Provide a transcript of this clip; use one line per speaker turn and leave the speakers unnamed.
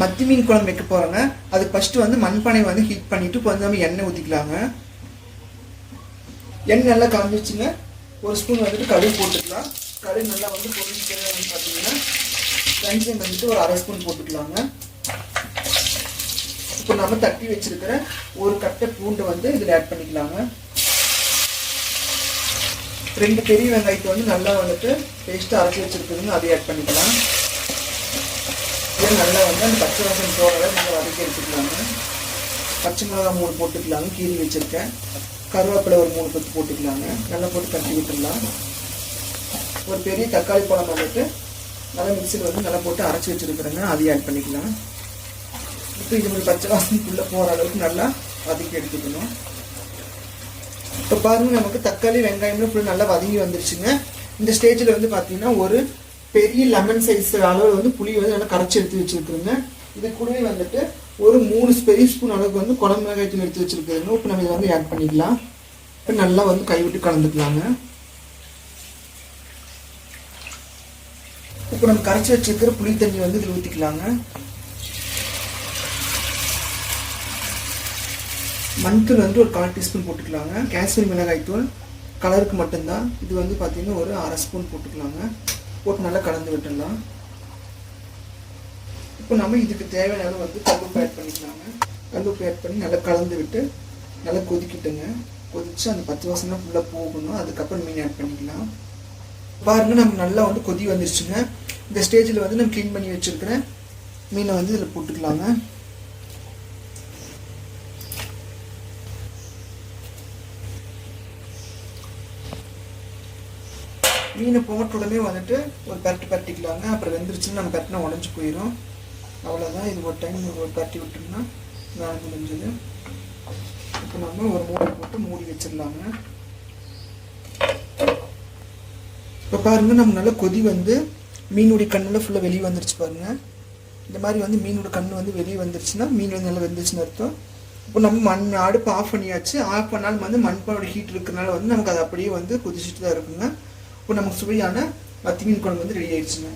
மத்தி மீன் குழம்பு வைக்க போகிறாங்க அதுக்கு ஃபஸ்ட்டு வந்து மண்பானை வந்து ஹீட் பண்ணிவிட்டு இப்போ வந்து நம்ம எண்ணெய் ஊற்றிக்கலாங்க எண்ணெய் நல்லா காஞ்சிச்சுங்க ஒரு ஸ்பூன் வந்துட்டு கடுகு போட்டுக்கலாம். கடுகு நல்லா வந்து பொருள் பார்த்தீங்கன்னா வெந்தயம் வந்துட்டு ஒரு அரை ஸ்பூன் போட்டுக்கலாங்க. இப்போ நம்ம தட்டி வச்சிருக்கிற ஒரு கட்டை பூண்டை வந்து இதில் ஆட் பண்ணிக்கலாங்க. ரெண்டு பெரிய வெங்காயத்தை வந்து நல்லா வந்துட்டு பேஸ்ட்டு அரைச்சி வச்சிருக்குதுங்க அதை ஆட் பண்ணிக்கலாம். இது நல்லா வந்து அந்த பச்சை வாசம் அளவு நல்லா வதக்கி எடுத்துக்கலாங்க. பச்சை மிளகா மூணு போட்டுக்கலாங்க கீரி வச்சுருக்கேன். கருவேப்பிலை ஒரு மூணு பத்து போட்டுக்கலாங்க. நல்லா போட்டு கட்டி விட்டுடலாம். ஒரு பெரிய தக்காளி பழம் வந்துட்டு நல்லா மிக்சியில் வந்து நல்லா போட்டு அரைச்சி வச்சுருக்குறேங்க. அதையும் ஆட் பண்ணிக்கலாம். இப்போ இது மாதிரி பச்சை வாசனைக்குள்ளே போகிற அளவுக்கு நல்லா வதக்கி எடுத்துக்கணும். இப்போ பாருங்க நமக்கு தக்காளி வெங்காயம்லாம் ஃபுல்லாக நல்லா வதங்கி வந்துருச்சுங்க. இந்த ஸ்டேஜில் வந்து பார்த்தீங்கன்னா ஒரு பெரிய லெமன் சைஸ் அளவு வந்து புளி வந்து நல்லா கரைச்சி எடுத்து வச்சுருக்குறேங்க. இது கூடவே வந்துட்டு ஒரு மூணு பெரிய ஸ்பூன் அளவுக்கு வந்து குழம்பு மிளகாய் தூள் எடுத்து வச்சுருக்குறேங்க இப்போ நம்ம இதை வந்து ஆட் பண்ணிக்கலாம். இப்போ நல்லா வந்து கைவிட்டு கலந்துக்கலாங்க. இப்போ நம்ம கரைச்சி வச்சிருக்கிற புளி தண்ணி வந்து இதில் ஊற்றிக்கலாங்க மண்தூள் வந்து ஒரு கால் டீஸ்பூன் போட்டுக்கலாங்க. காஷ்மீர் மிளகாய் தூள் கலருக்கு மட்டும்தான். இது வந்து பார்த்திங்கன்னா ஒரு அரை ஸ்பூன் போட்டுக்கலாங்க. போட்டு நல்லா கலந்து விட்டுடலாம். இப்போ நம்ம இதுக்கு தேவையான அளவு வந்து கல்லுப்பு ஆட் பண்ணிக்கலாங்க. கல்லுப்பு ஆட் பண்ணி நல்லா கலந்து விட்டு நல்லா கொதிக்கிட்டுங்க. கொதிச்சு அந்த பத்து வாசனை ஃபுல்லாக போகணும். அதுக்கப்புறம் மீன் ஆட் பண்ணிக்கலாம். பாருங்க நம்ம நல்லா வந்து கொதி வந்துருச்சுங்க. இந்த ஸ்டேஜில் வந்து நம்ம க்ளீன் பண்ணி வச்சுருக்கிற மீனை வந்து இதில் போட்டுக்கலாங்க. மீனை போட்ட உடனே வந்துட்டு ஒரு பரட்டு பரட்டிக்கலாங்க. அப்புறம் வெந்துருச்சுன்னு நம்ம பரட்டினா உடஞ்சி போயிடும் அவ்வளோதான் இது ஒரு டைம் ஒரு பரட்டி விட்டோம்னா வேலை முடிஞ்சது. இப்போ நம்ம ஒரு மூடி போட்டு மூடி வச்சிடலாங்க. இப்போ பாருங்கள் நம்ம நல்லா கொதி வந்து மீனுடைய கண்ணில் ஃபுல்லாக வெளியே வந்துருச்சு பாருங்க. இந்த மாதிரி வந்து மீனோட கண் வந்து வெளியே வந்துருச்சுன்னா மீன் வந்து நல்லா வெந்துருச்சுன்னு அர்த்தம். இப்போ நம்ம மண் அடுப்பு ஆஃப் பண்ணியாச்சு. ஆஃப் பண்ணாலும் வந்து மண்பானோட ஹீட் இருக்கிறனால வந்து நமக்கு அது அப்படியே வந்து கொதிச்சுட்டு தான் இருக்குங்க. இப்போ நமக்கு சுவையான மத்தி மீன் குழம்பு வந்து ரெடி ஆயிடுச்சுங்க.